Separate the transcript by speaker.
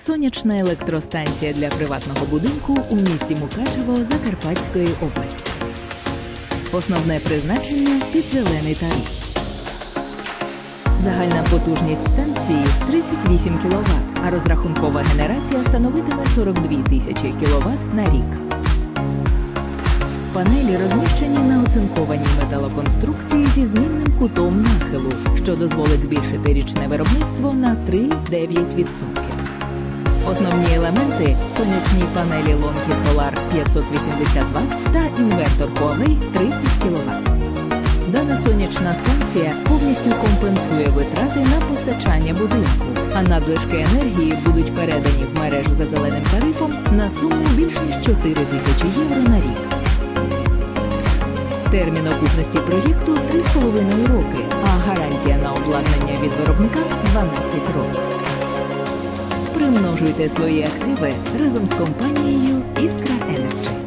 Speaker 1: сонячна електростанція для приватного будинку у місті Мукачево Закарпатської області. Основне призначення підзелений тариф. Загальна потужність станції 38 кВт, а розрахункова генерація становитиме 42 тисячі кВт на рік. Панелі розміщені на оцинкованій металоконструкції зі змінним кутом нахилу, що дозволить збільшити річне виробництво на 3-9%. Основні елементи сонячні панелі Lonki Solar 580 Вт та інвертор Huawei 30 кВт. Дана сонячна станція повністю компенсує витрати на постачання будинку, а надлишки енергії будуть передані в мережу за зеленим тарифом на суму більш ніж 4 тисячі євро на рік. Термін окупності проєкту 3,5 роки, а гарантія на обладнання від виробника 12 років. Примножуйте свої активи разом з компанією Іскра Енерджі.